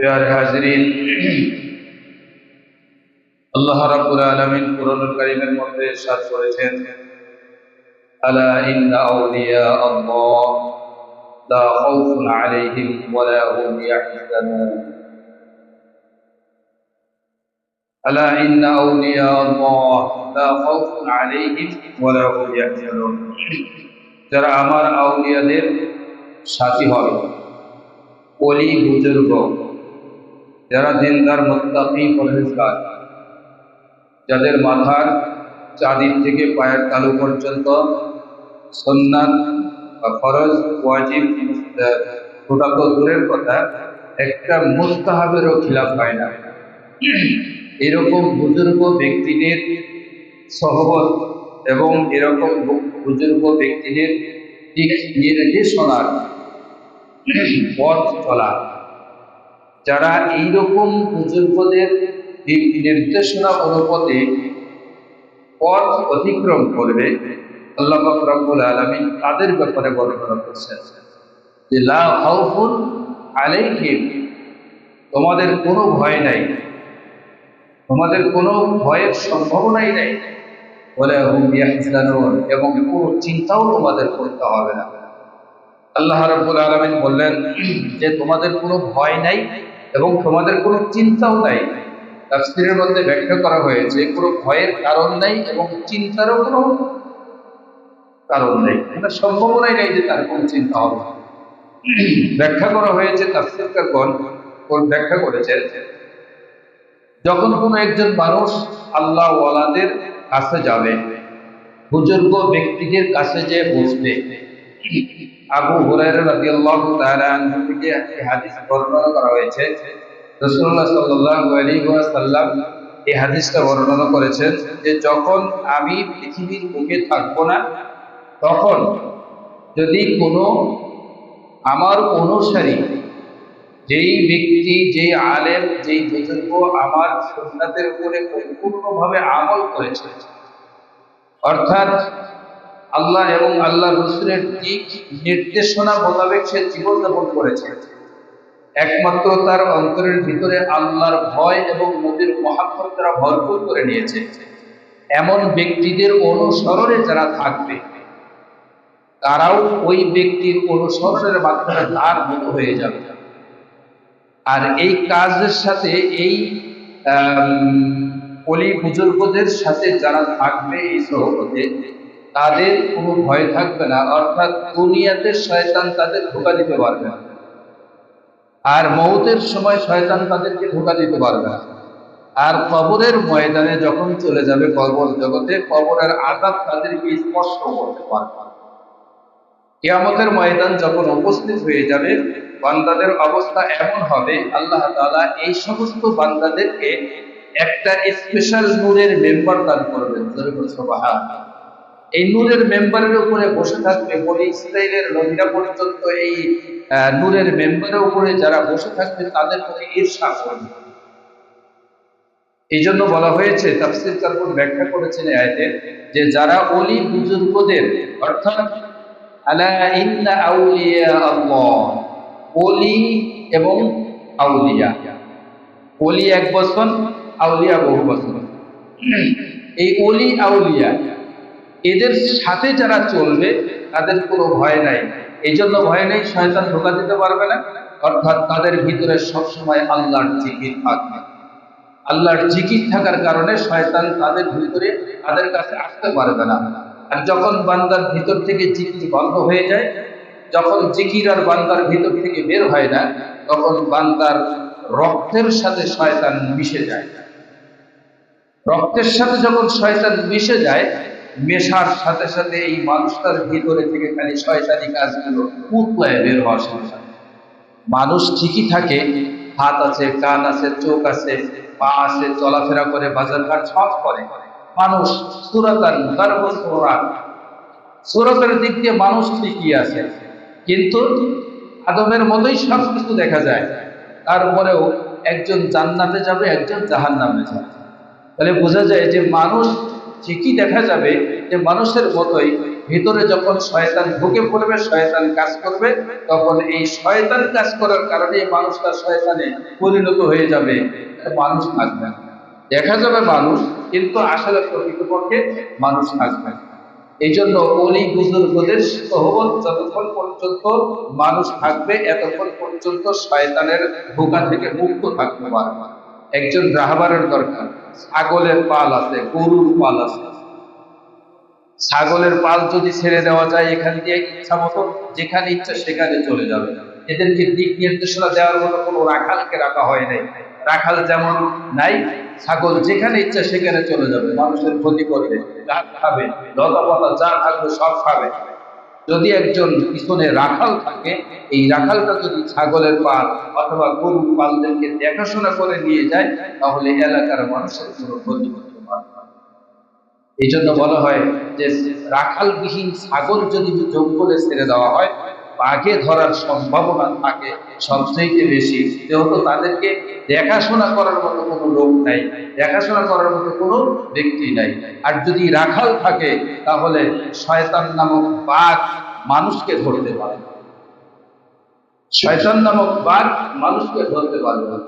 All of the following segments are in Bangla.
প্রিয় হাজরিন, আল্লাহ রাব্বুল আলামিন কুরআনুল কারীমের মধ্যে ইরশাদ করেছেন, আলা ইন্না আউলিয়া আল্লাহ লা খাউফুন আলাইহিম ওয়া হুম ইয়াহজানুন। আলা ইন্না আউলিয়া আল্লাহ লা খাউফুন আলাইহিম ওয়া হুম ইয়াহজানুন। যারা আমার আউলিয়াদের সাথী হবে ওলি বুজুর্গ যারা দিনদার মোত্তাকি, পরহেজগার, যাদের মাথার চাঁদির থেকে পায়ের তালু পর্যন্ত সন্ন্যাত বা ফরজ, ওয়াজিব ওটা দূরের কথা, একটা মুস্তাহাবেরও খিলাফ হয় না। এরকম বুজুর্গ ব্যক্তিদের সহবত এবং এরকম বুজুর্গ ব্যক্তিদের দিক নির্দেশনার পথ চলা। যারা এইরকম বুজুর্গদের দিক নির্দেশনা অনুপদে পথ অতিক্রম করবে, আল্লাহ রব্বুল আলমী তাদের ব্যাপারে বর্ণনা করছেন যে, লা খাউফুন আলাইহিম, তোমাদের কোনো ভয় নাই। তোমাদের কোনো ভয়ের সম্ভাবনাই নাই। বলে এবং কোনো চিন্তাও তোমাদের করতে হবে না। আল্লাহ রাব্বুল আলামিন বললেন যে, তোমাদের কোনো ভয় নাই এবং তোমাদের কোনো চিন্তাও নাই। তাফসীরের মধ্যে ব্যাখ্যা করা হয়েছে, কোনো ভয়ের কারণ নাই এবং চিন্তারও কোনো কারণ নেই। এটা সম্ভাবনাই নেই যে তার কোনো চিন্তা হবে ব্যাখ্যা করা হয়েছে তাফসীরকারগণ কোন ব্যাখ্যা করেছেন, যখন কোনো একজন মানুষ আল্লাহ ওয়ালাদের কাছে যাবে, বুজুর্গ ব্যক্তিদের কাছে যে বসবে আবু হুরায়রা রাদিয়াল্লাহু তাআলা আনহু থেকে একটি হাদিস বর্ণনা করা হয়েছে। রাসূলুল্লাহ সাল্লাল্লাহু আলাইহি ওয়াসাল্লাম এই হাদিসটা বর্ণনা করেছেন যে যখন আমি পৃথিবীর থাকব না, তখন যদি কোনো আমার অনুসারী, যেই ব্যক্তি, যেই আলেম, যেই বুজুর্গ আমার উপরে পরিপূর্ণভাবে আমল করেছে, অর্থাৎ আল্লাহ এবং আল্লাহ রসুলের দিক নির্দেশনা মোতাবেক সে জীবনযাপন করেছে। একমাত্র তার অন্তরের ভিতরে আল্লাহর ভয় এবং নদীর মহাত্মক দ্বারা ভরপুর করে নিয়েছে। এমন ব্যক্তিদের অনুসরণে যারা থাকবে, তারাও ওই ব্যক্তির অনুসরণের মাধ্যমে তার মতো হয়ে যাবে। আর এই কাজের সাথে, এই অলি বুজুর্গদের সাথে যারা থাকবে এই সহপথে তাদের কোনো ভয় থাকবে না, অর্থাৎ দুনিয়াতে শয়তান তাদের ধোকা দিতে পারবে না। আর মৌতের সময় শয়তান তাদেরকে ধোকা দিতে পারবে না। আর কবরের ময়দানে যখন চলে যাবে কবর জগতে কবরের আঘাত তাদেরকে স্পর্শ করতে পারবে কেয়ামতের ময়দান যখন উপস্থিত হয়ে যাবে, বান্দাদের অবস্থা এমন হবে, আল্লাহ তালা এই সমস্ত বান্দাদেরকে একটা স্পেশাল নূরের মেম্বার দান করবেন। এই নূরের মেম্বারের উপরে বসে থাকবে বলে ইসরায়েলের নদীরা পর্যন্ত এই নূরের মেম্বারের উপরে যারা বসে থাকবে, তাদের প্রতি ঈর্ষা করবে। এই জন্য বলা হয়েছে, তাফসির কারণ ব্যাখ্যা করেছেন আয়তে যে যারা অলি বুজুর্গদের, অর্থাৎ আলা ইন্না আউলিয়া আল্লাহ অলি এবং আউলিয়া। অলি এক বছর আউলিয়া বহু বছর এই অলি আউলিয়া এদের সাথে যারা চলবে, তাদের কোনো ভয় নাই। এই জন্য ভয় নেই, শয়তান ধোকা দিতে পারবে না। অর্থাৎ তাদের ভিতরে সবসময় আল্লাহর জিকির থাকবে। আল্লাহর জিকির থাকার কারণে শয়তান তাদের ভিতরে তাদের কাছে আসতে পারবে না। আর যখন বান্দার ভিতর থেকে জিকির বন্ধ হয়ে যায়, যখন জিকির আর বান্দার ভিতর থেকে বের হয় না, তখন বান্দার রক্তের সাথে শয়তান মিশে যায়। রক্তের সাথে যখন শয়তান মিশে যায় মেশার সাথে সাথে এই মানুষটার ভিতরে থেকে খালি শয়তানি কাজগুলো পুতলায় বের হওয়ার সাথে মানুষ ঠিকই থাকে, হাত আছে, কান আছে, চোখ আছে, পা আছে, চলাফেরা করে বাজার ঘাট সব করে। মানুষ সুরাতান সুরতের দিক দিয়ে মানুষ ঠিকই আছে। কিন্তু আদমের মতোই সব কিছু দেখা যায়। তারপরেও একজন জান্নাতে যাবে, একজন জাহান্নামে যাবে। তাহলে বোঝা যায় যে মানুষ ঠিকই দেখা যাবে যে মানুষের মতোই ভিতরে যখন শয়তান ঢুকে পড়বে, শয়তান কাজ করবে, তখন এই শয়তান কাজ করার কারণে মানুষটা শয়তানে পরিণত হয়ে যাবে। মানুষ থাকবে দেখা যাবে মানুষ, কিন্তু আসলে প্রকৃতপক্ষে মানুষ থাকবে এই জন্য অলি বুজুর্গদের সহবত যতক্ষণ পর্যন্ত মানুষ থাকবে, এতক্ষণ পর্যন্ত শয়তানের ধোকা থেকে মুক্ত থাকতে পারবে একজন রাহবারের দরকার। ছাগলের পাল আছে, গরুর পাল আছে। ছাগলের পাল যদি ছেড়ে দেওয়া যায়, এখান দিয়ে ইচ্ছা মতো যেখানে ইচ্ছা সেখানে চলে যাবে। এদেরকে দিক নির্দেশনা দেওয়ার মতো কোনো রাখালকে রাখা হয় নাই। রাখাল যেমন নাই, ছাগল যেখানে ইচ্ছা সেখানে চলে যাবে। মানুষের ক্ষতি করবে, যা খাবে লতা পাতা যা থাকবে সব খাবে। যদি একজন পিছনে রাখাল থাকে, এই রাখালটা যদি ছাগলের পাল অথবা গরু পালদেরকে দেখাশোনা করে নিয়ে যায়, তাহলে এলাকার মানুষের কোনো ক্ষতি করতে এই জন্য বলা হয় যে, রাখালবিহীন ছাগল যদি জঙ্গলে ছেড়ে দেওয়া হয় বাঘে ধরার সম্ভাবনা থাকে সবচেয়ে বেশি। যেহেতু তাদেরকে দেখাশোনা করার মতো কোনো লোক নাই, দেখাশোনা করার মতো কোনো ব্যক্তি নাই। আর যদি রাখাল থাকে, তাহলে শয়তান নামক বাঘ মানুষকে ধরতে পারে। শয়তান নামক বাঘ মানুষকে ধরতে পারবে না।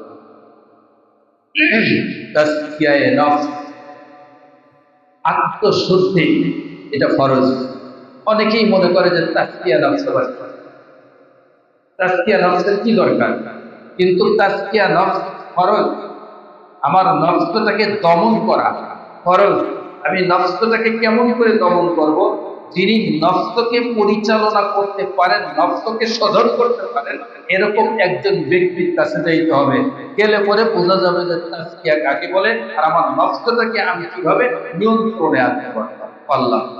আত্মশুদ্ধি, এটা ফরজ। অনেকেই মনে করে যে তাস্কিয়া নফস তাস্কিয়া নফসের কি দরকার? কিন্তু তাস্কিয়া নফস ফরজ। আমার নফসটাকে দমন করা ফরজ। আমি নফসটাকে কেমন করে দমন করব? যিনি নফসকে পরিচালনা করতে পারেন, নফসকে শোধন করতে পারেন, এরকম একজন ব্যক্তির কাছে যাইতে হবে। গেলে পরে বোঝা যাবে যে তাস্কিয়া কাকে বলে, আর আমার নফসটাকে আমি কীভাবে নিয়ন্ত্রণে আনতে পারলাম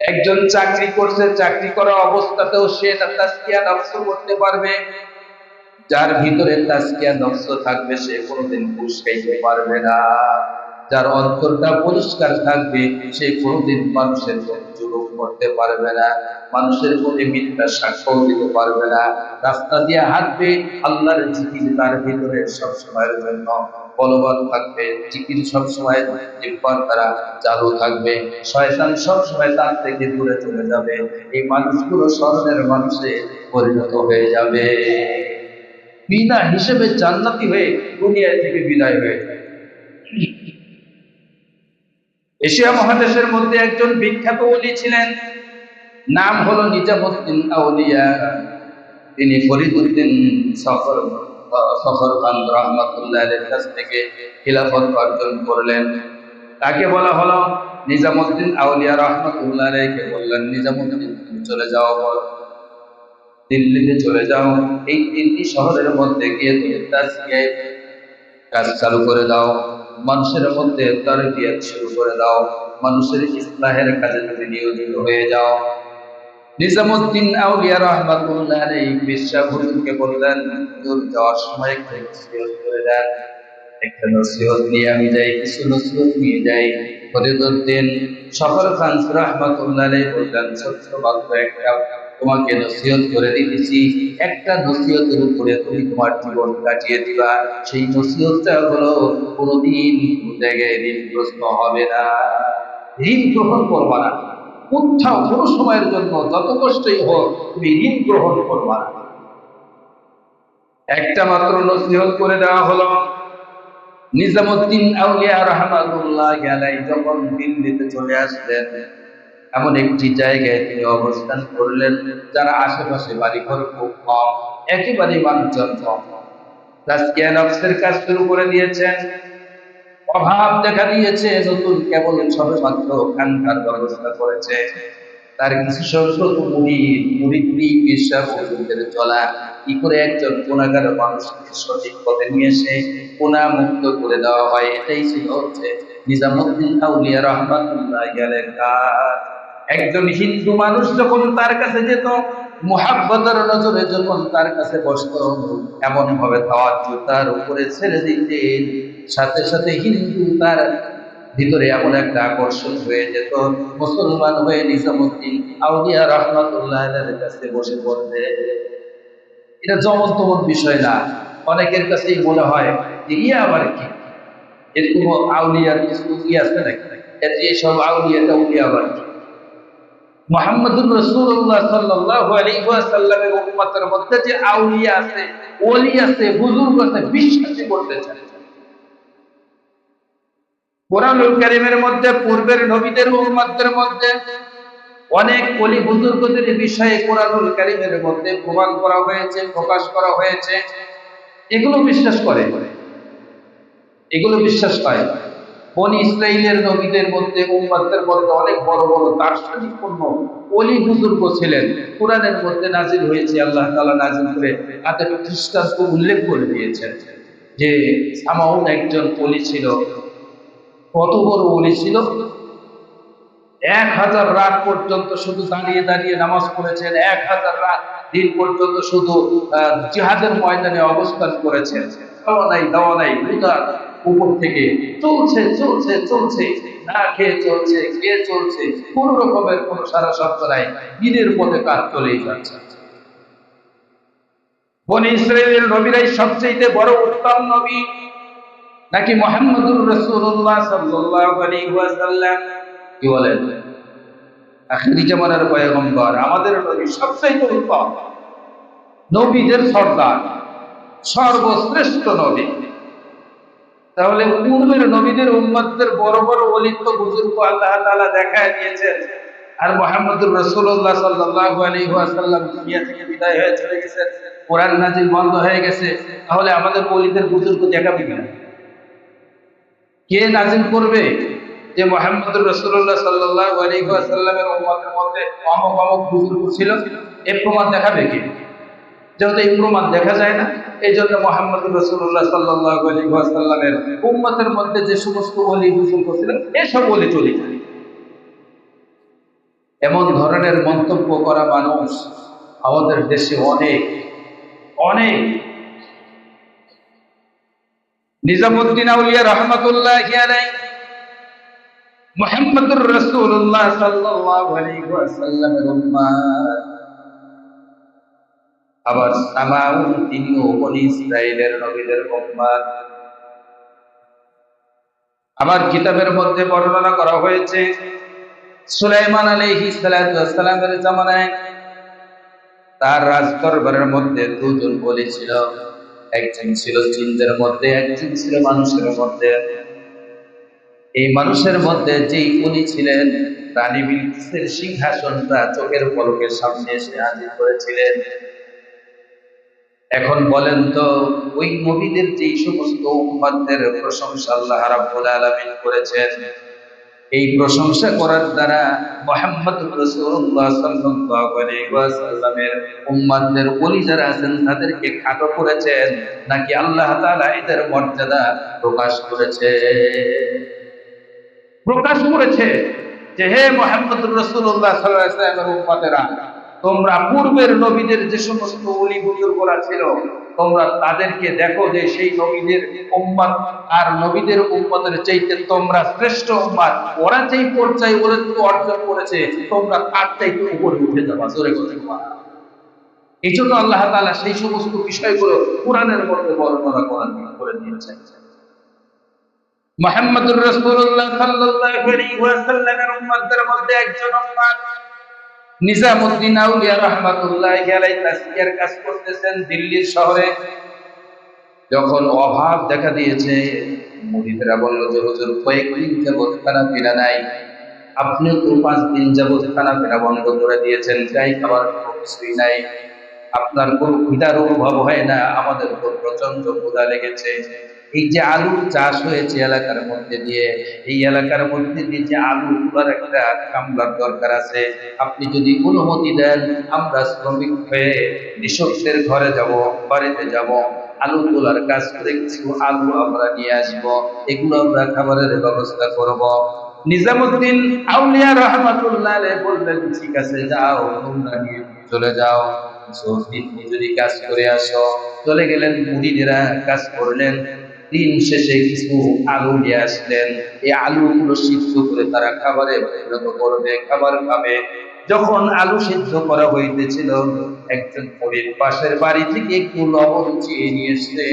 একজন চাকরি করছে, চাকরি করা অবস্থাতেও সে তাস্কিয়া নফস করতে পারবে। যার ভিতরে তাস্কিয়া নফস থাকবে, সে কোনোদিন ঘুষ খাইতে পারবে না। যার অন্তরটা পরিষ্কার থাকবে, সে কোনোদিন মানুষের করতে পারবে না, মানুষের প্রতি মিথ্যা সাক্ষ্য দিতে পারবে না, রাস্তা দিয়ে হাঁটবে, আল্লাহর জিকির তার ভিতরে সব সময়ের জন্য বলবান থাকবে, জিকির সব সময় জিব্বার তারা চালু থাকবে, শয়তান সব সময় তার থেকে দূরে চলে যাবে, এই মানুষগুলো স্মরণের মানুষে পরিণত হয়ে যাবে। বিনা হিসেবে জান্নাতি হয়ে দুনিয়া থেকে বিদায় হয়ে এশিয়া মহাদেশের মধ্যে একজন বিখ্যাত ওলি ছিলেন। নাম হলো নিজামুদ্দিন আউলিয়া। তিনি ফরিদুদ্দিন সফর সফর খান রহমতুল্লাহ কাছ থেকে খিলাফত অর্জন করলেন। তাকে বলা হলো নিজামুদ্দিন আউলিয়া রহমতুল্লাহ রেখে বললেন, নিজামুদ্দিন চলে যাও, বল। দিল্লিতে চলে যাও। এই তিনটি শহরের মধ্যে গিয়ে তুমি কাজ চালু করে দাও। মানুষের মধ্যে তরবিয়ত শুরু করে দাও। মানুষের ইসলাহের কাজে তুমি নিয়োজিত হয়ে যাও। নিজামুদ্দিন আউলিয়া রহমাতুল্লাহ এই বললেন যাওয়ার সময় একটু নসিহত করে দেন। একটা নসিহত নিয়ে আমি যাই, কিছু নসিহত নিয়ে যাই। সফর খান রহমাতুল্লাহ বললেন মাত্র একটা। তোমাকে নসিহত করে দিতেছি। একটা নসিহতের উপরে তুমি তোমার জীবন কাটিয়ে দিবা। সেই নসিহতটা হলো কোনোদিন কোনো জায়গায় ঋণগ্রস্ত হবে না। ঋণ গ্রহণ করবা না। কোথাও কোনো সময়ের জন্য যত কষ্টই হোক, তুমি ঋণ গ্রহণ করবা না। একটা মাত্র নসিহত করে দেওয়া হলো। নিজামুদ্দিন আউলিয়া রহমাতুল্লাহ গেলাই যখন দিল্লিতে চলে আসলেন এমন একটি জায়গায় তিনি অবস্থান করলেন, যারা আশেপাশে বাড়িঘর খুব কম, একেবারে মানুষজন কম। কাজ শুরু করে দিয়েছেন। অভাব দেখা দিয়েছে, নতুন কেবল ব্যবস্থা করেছে। তার কিছু চলা, কি করে একজন মানুষকে সঠিক পথে নিয়ে এসে মুক্ত করে দেওয়া হয়, এটাই ছিল হচ্ছে নিজামুদ্দিন আউলিয়া রহমাতুল্লাহ কাজ। একজন হিন্দু মানুষ যখন তার কাছে যেত, মোহাব্বতের নজরে যখন তার কাছে বসত, এমন ভাবে তাওয়াজ্জু তার উপরে ছেড়ে দিতেন। সাথে সাথে হিন্দু তার ভিতরে এমন একটা আকর্ষণ হয়ে যেত। মুসলমান হয়ে নিজামুদ্দিন আউলিয়া রহমাতুল্লাহ কাছে বসে পড়তে এটা জমন তমন বিষয় না। অনেকের কাছেই মনে হয় যে ইয়ে আবার কি? এরকম আউলিয়ার কিছু ই আছে নাকি? এর যে সব আউলিয়া টাউলিয়া আবার কি? মোহাম্মদুর মধ্যে যে আউলিয়া আছে, ওলি আছে, বুজুর্গ আছে বিশ্বাসই করতে চায়। কোরআনুল মধ্যে, পূর্বের নবীদের মধ্যে, অনেক অলি বুজুর্গদের বিষয়ে কোরআনুল কারীমের মধ্যে প্রমাণ করা হয়েছে, প্রকাশ করা হয়েছে। এগুলো বিশ্বাস করে। এগুলো বিশ্বাস পায়। বনি ইসরায়েলের নবীদের মধ্যে, উম্মতের মধ্যে অনেক বড় বড় দার্শনিকপূর্ণ অলি বুজুর্গ ছিলেন। কোরআনের মধ্যে হয়েছে, আল্লাহ নাজিল করে তাদের উল্লেখ করে দিয়েছেন যে সামাউন একজন অলি ছিল। কত বড় অলি ছিল? এক হাজার রাত পর্যন্ত শুধু দাঁড়িয়ে দাঁড়িয়ে নামাজ পড়েছেন, এক হাজার রাত দিন পর্যন্ত শুধু জিহাদের ময়দানে অবস্থান করেছেন। খাওয়া নাই, দাওয়া নাই উপর থেকে চলছে চলছে চলছে। না খেয়ে চলছে খেয়ে চলছে। কোন রকমের কোন সারা শব্দ নাই। দিনের পথে কাজ চলেই যাচ্ছে। বনি ইসরায়েলের নবীরাই সবচেয়ে বড় উত্তম নবী, নাকি মোহাম্মদুর সাল্লাল্লাহু আলাইহি ওয়াসাল্লাম? কি বলেন? আখিরি জামানার পয়গম্বর, আমাদের নবী সবচেয়ে উত্তম। নবীদের সর্দার, সর্বশ্রেষ্ঠ নবী। তাহলে পূর্বের নবীদের উম্মতদের বড় বড় অলিত্ব বুজুর্গ আল্লাহ তাআলা দেখায় দিয়েছেন। আর মোহাম্মদুর রাসূলুল্লাহ সাল্লাল্লাহু আলাইহি ওয়াসাল্লাম দুনিয়া থেকে বিদায় হয়ে চলে গেছেন কোরআন নাজিল বন্ধ হয়ে গেছে। তাহলে আমাদের অলিদের বুজুর্গ দেখাবে কিনা কে নাজিল করবে? যে মোহাম্মদুর রসুল্লাহ সাল্লাহ আলিহাসাল্লামের উম্মতের মধ্যে অমক অমক বুজুর্গ ছিল, এ প্রমাণ দেখাবে কি? যেহেতু এই প্রমাণ দেখা যায় না, এই জন্য মোহাম্মদুর রসুল্লাহ সাল্লাহ আলিহাসাল্লামের উম্মতের মধ্যে যে সমস্ত অলি বুজুর্গ ছিলেন এসব বলে চলে এমন ধরনের মন্তব্য করা মানুষ আমাদের দেশে অনেক অনেক। নিজামুদ্দিন আউলিয়া রহমতুল্লাহ মুহাম্মদুর রাসূলুল্লাহ সাল্লাল্লাহু আলাইহি ওয়াসাল্লামের উম্মাত আবার সামাউন তিনিও বনি ইসরাইলের নবীদের উম্মাত আবার কিতাবের মধ্যে বর্ণনা করা হয়েছে, সুলাইমান সালাতু ওয়াসসালামের জামানায় তার রাজদরবারের মধ্যে দুজন বলি ছিল। একজন ছিল জিনদের মধ্যে, একজন ছিল মানুষের মধ্যে। এই মানুষের মধ্যে যেই উনি ছিলেন, রানী বিলকিসের সিংহাসনটা চোখের পলকের সামনে এসে হাজির করেছিলেন এখন বলেন তো, ওই নবীদের যেই সমস্ত উম্মাদের প্রশংসা আল্লাহ রাব্বুল আলামিন করেছেন, এই প্রশংসা করার দ্বারা মোহাম্মদ রাসূলুল্লাহ সাল্লাল্লাহু আলাইহি ওয়াসাল্লামের উম্মাদের ওলি যারা আছেন, তাদেরকে খাটো করেছেন, নাকি আল্লাহ তাআলা এদের মর্যাদা প্রকাশ করেছে? প্রকাশ করেছে যে হে মোহাম্মদ রসুল্লাহ সাল্লামের উম্মতেরা তোমরা পূর্বের নবীদের যে সমস্ত অলি বুজুর্গরা ছিল, তোমরা তাদেরকে দেখো যে সেই নবীদের উম্মত আর নবীদের উম্মতের চাইতে তোমরা শ্রেষ্ঠ উম্মত। ওরা যেই পর্যায়ে ওরা অর্জন করেছে, তোমরা তার চাইতে উপরে উঠে যাবা। জোরে করে এই জন্য আল্লাহ তাআলা সেই সমস্ত বিষয়গুলো কোরআনের মধ্যে বর্ণনা করার করে দিয়েছেন। মোহাম্মদুর রাসূলুল্লাহ সাল্লাল্লাহু আলাইহি ওয়াসাল্লামের উম্মতদের মধ্যে একজন উম্মত নিজামউদ্দিন আউলিয়া রাহমাতুল্লাহি আলাইহি তাসকিয়ার কাজ করতেছেন দিল্লির শহরে। যখন অভাব দেখা দিয়েছে, মুরিদরা বলল যে, হুজুর, কয়েকদিন যাবত খানা পিনা নাই। আপনিও তো পাঁচ দিন যাবত খানা পিনা বন্ধ করে দিয়েছেন। যাই খাবার কোনো কিছুই নাই। আপনার কোনো ক্ষুধার অনুভব হয় না। আমাদের উপর প্রচণ্ড ক্ষুধা লেগেছে। এই যে আলুর চাষ হয়েছে এলাকার মধ্যে দিয়ে, এই এলাকার মধ্যে দিয়ে যে আলু তোলার একটা কামলার দরকার আছে, আপনি যদি অনুমতি দেন, আমরা শ্রমিক হয়ে কৃষকদের ঘরে যাব, বাড়িতে যাব, আলু তোলার কাজ করে কিছু আলু আমরা নিয়ে আসব, এগুলো আমরা খাবারের ব্যবস্থা করব। নিজামুদ্দিন আউলিয়া রহমাতুল্লাহ বললেন, ঠিক আছে, যাও, তোমরা নিয়ে চলে যাও। দিন কাজ করে আসো। চলে গেলেন, মুড়িদেরা কাজ করলেন। দিন শেষে কিছু আলু নিয়ে আসলেন। এই আলুগুলো সিদ্ধ করে তারা খাবারে পরিণত করবে, খাবার খাবে। যখন আলু সিদ্ধ করা হইতেছিল, একজন পরীর পাশের বাড়ি থেকে একটু লবণ চেয়ে নিয়ে এসে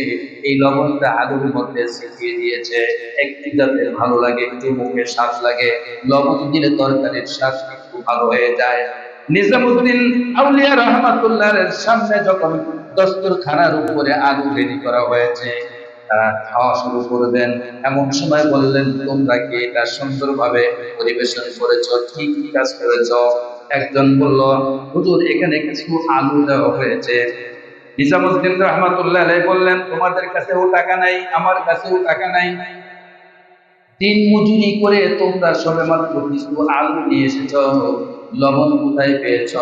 এই লবণটা আলুর মধ্যে ছিটিয়ে দিয়েছে। একটু যাতে ভালো লাগে, একটু মুখে স্বাদ লাগে। লবণ দিলে তরকারির স্বাদ একটু ভালো হয়ে যায়। নিজামুদ্দিন আউলিয়া রহমাতুল্লাহর সামনে যখন দস্তরখানার উপরে আলু রেডি করা হয়েছে তারা খাওয়া শুরু করবেন এমন সময় বললেন, তোমরা কি এটা সুন্দরভাবে পরিবেশন করেছ? কি কি কাজ করেছ? একজন বলল, হুজুর, এখানে কিছু আলু দেওয়া হয়েছে। নিজামুদ্দিন রহমাতুল্লাহ বললেন, তোমাদের কাছেও টাকা নাই, আমার কাছেও টাকা নাই। দিন মজুরি করে তোমরা সবে মাত্র কিছু আলু নিয়ে এসেছ, লবণ কোথায় পেয়েছ?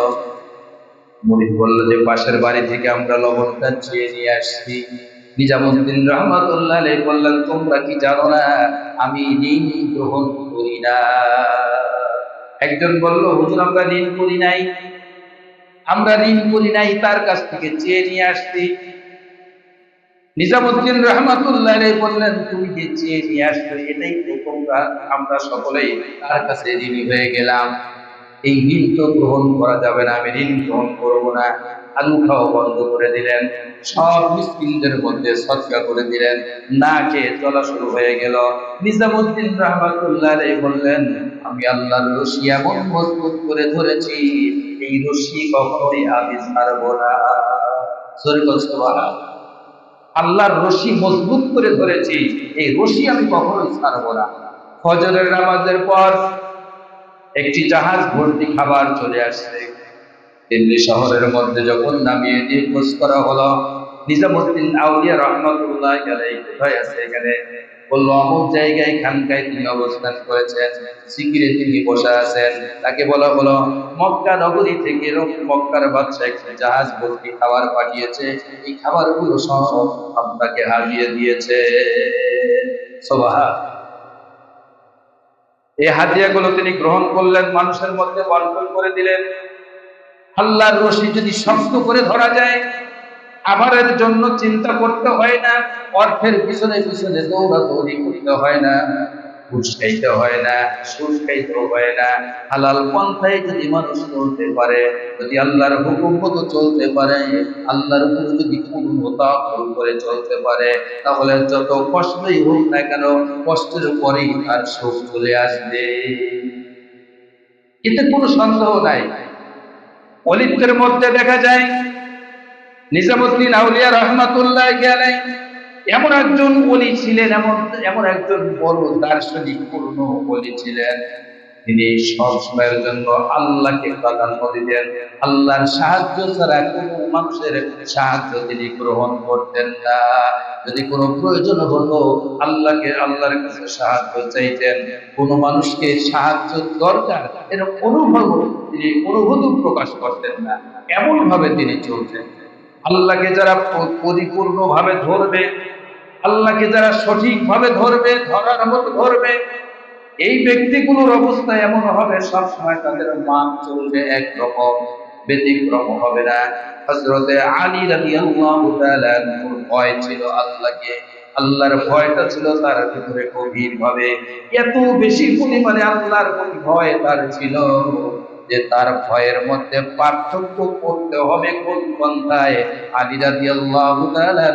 মরিদ বলল, যে পাশের বাড়ি থেকে আমরা লবণটা চেয়ে নিয়ে আসছি। নিজামুদ্দিন রহমাতুল্লাহ বললেন, তোমরা কি জানো না, আমি ঋণ গ্রহণ করি না? একজন বলল, হুজুর, আমরা ঋণ করি নাই। আমরা ঋণ করি নাই, তার কাছ থেকে চেয়ে নিয়ে আসছি। নিজামুদ্দিন রহমাতুল্লাহ বললেন, তুমি যে চেয়ে নিয়ে আসছো, এটাই তো তোমরা, আমরা সকলেই তার কাছে ঋণী হয়ে গেলাম। এই ঋণ তো গ্রহণ করা যাবে না, আমি ঋণ গ্রহণ করব না। আলু খাওয়া বন্ধ করে দিলেন, সব মিসকিনদের মধ্যে সৎকা করে দিলেন, না খেয়ে চলা শুরু হয়ে গেল। নিজামুদ্দিন রহমাতুল্লাহ বললেন, আমি আল্লাহর রশি এমন মজবুত করে ধরেছি, এই রশি কখনোই আমি ছাড়বো না। আল্লাহর রশি মজবুত করে ধরেছি, এই রশি আমি কখনোই ছাড়বো না। ফজরের নামাজের পর একটি জাহাজ ভর্তি খাবার চলে আসছে। দিল্লি শহরের মধ্যে যখন নামিয়ে দিয়ে করা হলো, নিজামুদ্দিন আউলিয়া রহমতুল্লাহ আলাইহি কোথায় আছে এখানে। বলল, অমুক জায়গায় খানকায় তিনি অবস্থান করেছেন সিকিরে তিনি বসে আছেন। তাকে বলা হলো, মক্কা নগরী থেকে মক্কার বাদশা একটি জাহাজ ভর্তি খাবার পাঠিয়েছে। এই খাবারগুলো সব আপনাকে হারিয়ে দিয়েছে। সোবাহা এই হাদিয়াগুলো তিনি গ্রহণ করলেন, মানুষের মধ্যে বন্টন করে দিলেন। আল্লাহর রশি যদি শক্ত করে ধরা যায় আবারের জন্য চিন্তা করতে হয় না, অর্থের পিছনে পিছনে দৌড়াদৌড়ি করতে হয় না। ঘুষ খাইতে হয় না, সুদ খাইতে হয় না। হালাল পন্থায় যদি মানুষ চলতে পারে, যদি আল্লাহর হুকুম মতো চলতে পারে, আল্লাহর উপর যদি পূর্ণতা করে চলতে পারে, তাহলে যত কষ্টই হোক না কেন, কষ্টের পরেই তার সুখ চলে আসবে। এতে কোনো সন্দেহ নাই। অলিপ্তের মধ্যে দেখা যায়, নিজামুদ্দিন আউলিয়া রহমাতুল্লাহ গেলেন এমন একজন বলি ছিলেন, এমন এমন একজন বড় দার্শনিক পূর্ণ বলি ছিলেন। তিনি সব সময়ের জন্য আল্লাহকে প্রাধান্য দিতেন। আল্লাহর সাহায্য ছাড়া কোন মানুষের সাহায্য তিনি গ্রহণ করতেন না। যদি কোনো প্রয়োজন হলো আল্লাহকে আল্লাহর কাছে সাহায্য চাইতেন। কোন মানুষকে সাহায্য দরকার এরকম অনুভব, তিনি অনুভূতি প্রকাশ করতেন না। এমন ভাবে তিনি চলতেন। আল্লাহকে যারা পরিপূর্ণভাবে ধরবে আল্লাহকে যারা সঠিকভাবে ধরবে, ধরার মতো ধরবে, এই ব্যক্তিগুলোর অবস্থা এমন হবে, সব সময় তাদের মান চলবে একরকম, ব্যতিক্রম হবে না। হজরতে আলী তাআলা ভয় ছিল আল্লাহকে। আল্লাহর ভয়টা ছিল তার ভিতরে গভীর ভাবে এত বেশি পরিমাণে আল্লাহর ভয় তার ছিল যে তার ভয়ের মধ্যে পার্থক্য করতে হবে কোন পন্থায়। আলী রাদিয়াল্লাহু তাআলা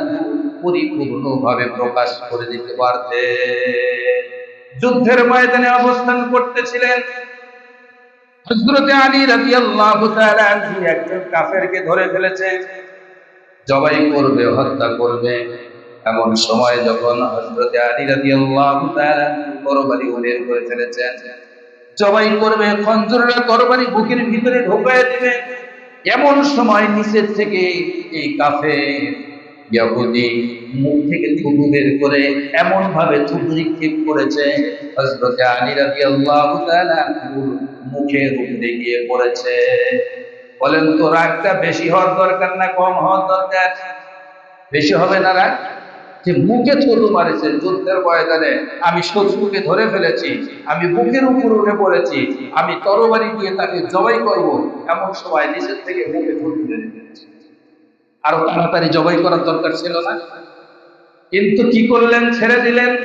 পরিপূর্ণভাবে প্রকাশ করে দিতে পারতে যুদ্ধের ময়দানে অবস্থান করতেছিলেন। হযরতে আলী রাদিয়াল্লাহু তাআলা একজন কাফেরকে ধরে ফেলেছে। জবাই করবে, হত্যা করবে। এমন সময় যখন হযরতে আলী তরবারি উড়িয়ে করে ফেলেছেন, জবাই করবে বুকের ভিতরে ঢোকায় এমন সময় নিচের থেকে এই কাফের ইয়াহুদি মুখ থেকে থুতু বের করে এমন ভাবে থুতু নিক্ষেপ করেছে। হযরতে আলী রাদিয়াল্লাহু তাআলা মুখের উপরে গিয়ে পড়েছে বলেন, তো রাগটা বেশি হওয়ার দরকার না, কম হওয়ার দরকার? বেশি হবে না রাগ? যে মুখে থুতু মারেছে যুদ্ধের ময়দানে, আমি শত্রুকে ধরে ফেলেছি, আমি বুকের উপর উঠে পড়েছি, আমি তরবারি দিয়ে তাকে জবাই করব, এমন সময় নিচের থেকে মুখে থুতু মেরে আরও তাড়াতাড়ি জবাই করার দরকার ছিল না। কিন্তু কি করলেন? ছেড়ে দিলেন।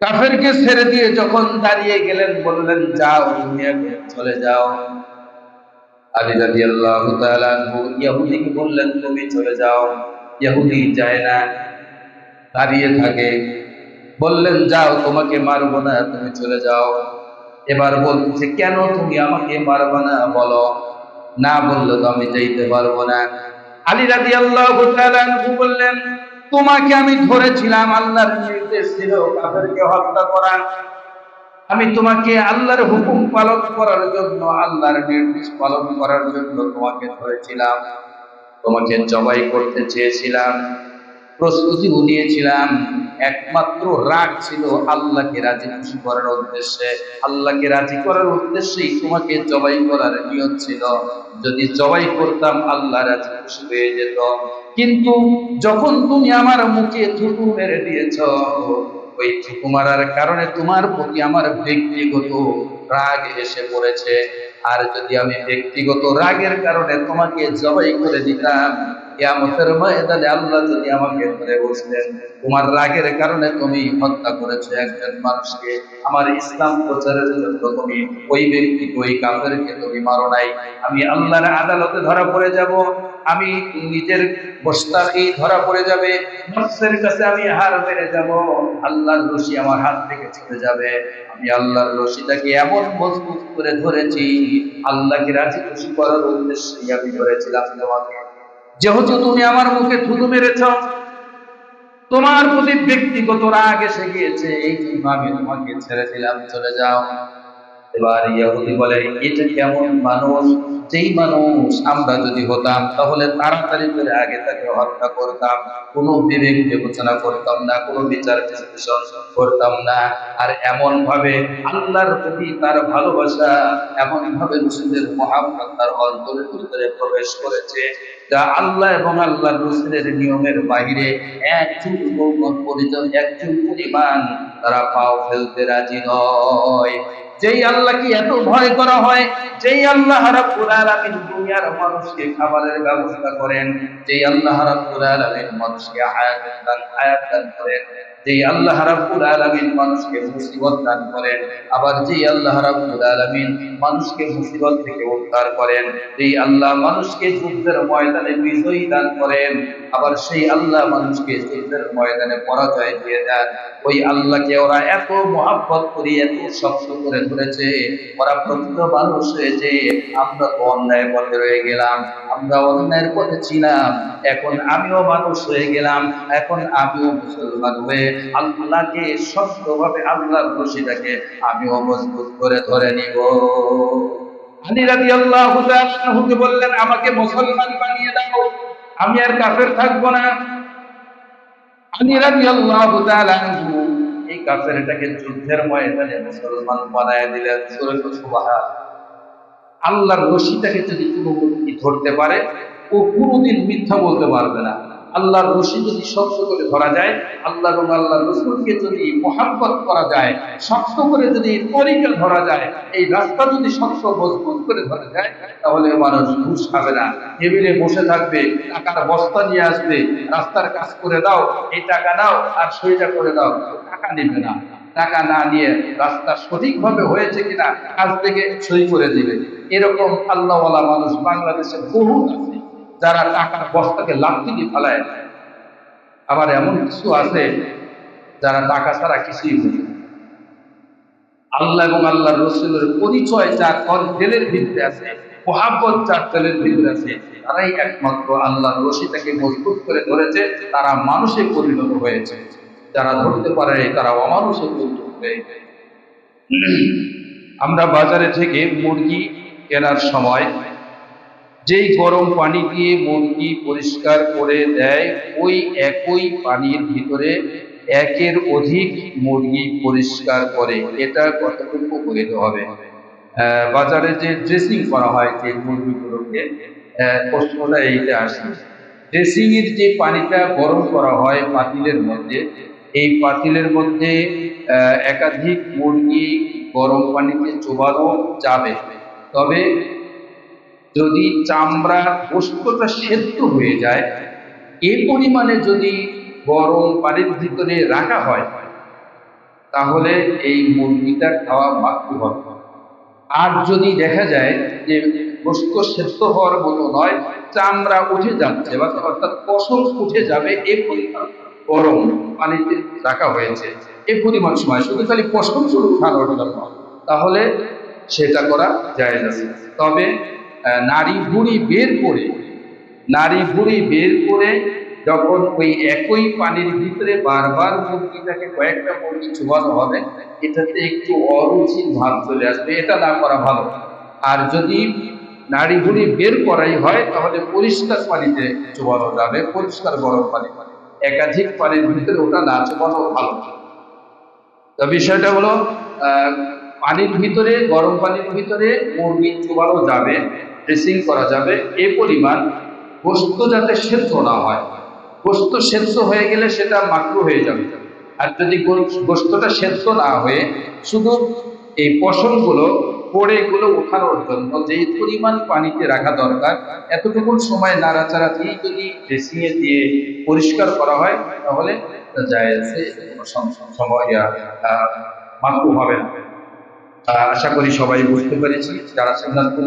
কাফেরকে ছেড়ে দিয়ে যখন দাঁড়িয়ে গেলেন, বললেন, যাও চলে যাও। আলী রাজি আল্লাহ ইয়াহুদিকে বললেন, তুমি চলে যাও। ইয়াহুদি যায় না, দাঁড়িয়ে থাকে। বললেন, যাও, তোমাকে মারবো না, তুমি চলে যাও। এবার বলতেছে কেন তুমি আমাকে মারবা না, বলো। না বলল তো আমি যাইতে পারব না। আলী রাজি আল্লাহ বললেন, তোমাকে আমি ধরেছিলাম, আল্লাহর নির্দেশ ছিল কাদেরকে হত্যা করা। আমি তোমাকে আল্লাহর হুকুম পালন করার জন্য, আল্লাহর নির্দেশ পালন করার জন্য তোমাকে ধরেছিলাম। তোমাকে জবাই করতে চেয়েছিলাম প্রস্তুতিও নিয়েছিলাম একমাত্র রাগ ছিল আল্লাহকে রাজি খুশি করার উদ্দেশ্যে। আল্লাহকে রাজি করার উদ্দেশ্যেই তোমাকে জবাই করার নিয়ত ছিল। যদি জবাই করতাম, আল্লাহ রাজি খুশি হয়ে যেত। কিন্তু যখন তুমি আমার মুখে থুতু মেরে দিয়েছ, ওই থুতু মারার কারণে তোমার প্রতি আমার ব্যক্তিগত রাগ এসে পড়েছে। আর যদি আমি ব্যক্তিগত রাগের কারণে তোমাকে জবাই করে দিতাম কিয়ামতের আল্লাহ যদি আমাকে ধরে তোমার রাগের কারণে তুমি হত্যা করেছ একজন মানুষকে। আমার ইসলাম প্রচারের জন্য তুমি ওই ওই কাফেরকে তুমি মারো নাই। আমি আল্লাহর আদালতে ধরা পড়ে যাব, আমি নিজের বস্তাকেই ধরা পড়ে যাবে, নফসের কাছে আমি হার মেরে যাব, আল্লাহর রশি আমার হাত থেকে ছুটে যাবে। আমি আল্লাহর রশিটাকে এমন মজবুত করে ধরেছি, আল্লাহকে রাজি খুশি করার উদ্দেশ্যে আমি ধরেছিলাম তোমাকে। যেহেতু তুমি আমার মুখে থুতু মেরেছ, তোমার প্রতি ব্যক্তিগত রাগ এসে গিয়েছে। এই আমি তোমাকে ছেড়ে দিলাম? চলে যাও। এবার ইয়াহুদি বলে, এটা কেমন মানুষ? যেই মানুষ আমরা যদি হতাম, তাহলে তাড়াতাড়ি করে আগে তাকে হত্যা করতাম। কোনো বিবেক বিবেচনা করতাম না, কোনো বিচার বিশ্লেষণ করতাম না। আর এমন ভাবে আল্লাহর প্রতি তার ভালোবাসা এমন ভাবে রসুলের মহাব্বত তার অন্তরের ভিতরে প্রবেশ করেছে, যা আল্লাহ এবং আল্লাহর রসুলের নিয়মের বাইরে এক চুল পরিজন এক পরিমাণ তারা পাও ফেলতে রাজি নয়। যেই আল্লাহকে এত ভয় করা হয়, যেই আল্লাহ দুনিয়ার মানুষকে খাবারের ব্যবস্থা করেন, যেই আল্লাহ মানুষকে হায়াত দান দান করেন। যেই আল্লাহ রাব্বুল আলামিন মানুষকে মুসিবত দান করেন, আবার যেই আল্লাহ রাব্বুল আলামিন মানুষকে মুসিবত থেকে উদ্ধার করেন, যেই আল্লাহ মানুষকে যুদ্ধের ময়দানে বিজয়ী দান করেন, আবার সেই আল্লাহ মানুষকে যুদ্ধের ময়দানে পরাজয় দিয়ে দেন। ওই আল্লাহকে ওরা এত মহাব্বত করি এত শক্ত করে ধরেছে, ওরা প্রকৃত মানুষ হয়েছে। আমরা তো অন্যায় পথে রয়ে গেলাম, আমরা অন্যায়ের পথে ছিলাম, এখন আমিও মানুষ হয়ে গেলাম, এখন আমিও মুসলমান হয়ে আল্লাহকে শক্তভাবে আল্লাহর রশিটাকে আমিও মজবুত করে ধরে নিব। আলী রাদিয়াল্লাহু তাআলা বললেন, আমাকে মুসলমান বানিয়ে দাও, আমি আর কাফের থাকব না। আলী রাদিয়াল্লাহু তাআলা এই কাফেরটাকে যুদ্ধের ময়দানে মুসলমান বানায় দিলেন। আল্লাহর রশিটাকে যদি কোনো ধরতে পারে, ও কোনোদিন মিথ্যা বলতে পারবে না। আল্লাহর রশি যদি শক্ত করে ধরা যায়, আল্লাহ এবং আল্লাহর রসুলকে যদি মোহাম্মত করা যায়, শক্ত করে যদি তরিকা ধরা যায়, এই রাস্তা যদি শক্ত মজবুত করে ধরা যায়, তাহলে মানুষ ঘুষ খাবে না। টেবিলে বসে থাকবে, টাকার বস্তা নিয়ে আসবে, রাস্তার কাজ করে দাও, এই টাকা নাও আর সইটা করে দাও টাকা নেবে না। টাকা না নিয়ে রাস্তা সঠিকভাবে হয়েছে কিনা, কাজ থেকে সই করে দিবে। এরকম আল্লাহওয়ালা মানুষ বাংলাদেশে বহু আছে। যারা টাকার বস্তাকে লাফি দিয়ে ফেলায়, আবার এমন কিছু আছে যারা টাকা ছাড়া কিছুই বুঝে আল্লাহ এবং আল্লাহ রসুলের পরিচয় যার তেলের ভিতরে আছে, মোহাব্বত যার তেলের ভিতরে আছে, তারাই একমাত্র আল্লাহর রশিটাকে মজবুত করে ধরেছে, তারা মানুষে পরিণত হয়েছে। যারা ধরতে পারে তারা অমানুষে পরিণত হয়েছে আমরা বাজারে থেকে মুরগি কেনার সময় যেই গরম পানি দিয়ে মুরগি পরিষ্কার করে দেয়, ওই একই পানির ভিতরে একের অধিক মুরগি পরিষ্কার করে। এটা কতটুকু হইতে হবে? বাজারে যে ড্রেসিং করা হয় যে মুরগিগুলোকে প্রশ্নটা এইটা আসে। ড্রেসিং এর যে পানিটা গরম করা হয় পাতিলের মধ্যে, এই পাতিলের মধ্যে একাধিক মুরগি গরম পানিতে চোবানো যাবে। তবে যদি চামড়ার গোস্তটা সেদ্ধ হয়ে যায়, এ পরিমাণে যদি গরম পানির ভিতরে রাখা হয়, তাহলে এই মুরগিটা খাওয়া মাতৃ হবে আর যদি দেখা যায় যে গোস্ত সেদ্ধ হওয়ার মতো নয়, চামড়া উঠে যাচ্ছে বা অর্থাৎ পশম উঠে যাবে, এ পরিমাণ গরম পানিতে রাখা হয়েছে, এ পরিমাণ সময়। শুধু খালি পশম শুধু খাওয়ার জন্য তাহলে সেটা করা যায় না। তবে নারী ভুড়ি বের করে, নারী ভুড়ি বের করে যখন ওই একই পানির ভিতরে বারবার মুরগিটাকে কয়েকটা মুরগি চুবানো হবে, এটাতে একটু অরুচির ভাব চলে আসবে, এটা না করা ভালো। আর যদি নারী ভুড়ি বের করাই হয়, তাহলে পরিষ্কার পানিতে চুবানো যাবে, পরিষ্কার গরম পানি। একাধিক পানির ভিতরে ওটা না চুবানো ভালো। তো বিষয়টা হলো পানির ভিতরে, গরম পানির ভিতরে মুরগি চুবানো যাবে। ড্রেসিং করা যাবে। এ পরিমাণ গোস্ত যাতে সেদ্ধ না হয়। গোস্ত সেদ্ধ হয়ে গেলে সেটা মাকরু হয়ে যাবে। আর যদি গোস্তটা সেদ্ধ না হয়ে শুধু এই পশমগুলো পড়ে এগুলো ওঠানোর জন্য যে পরিমাণ পানিতে রাখা দরকার এতটুকু সময় নাড়াচাড়া দিয়ে যদি ড্রেসিং এ দিয়ে পরিষ্কার করা হয়, তাহলে সম- সময় মাকরু হবে আশা করি সবাই বুঝতে পেরেছি। যারা সিদ্ধান্ত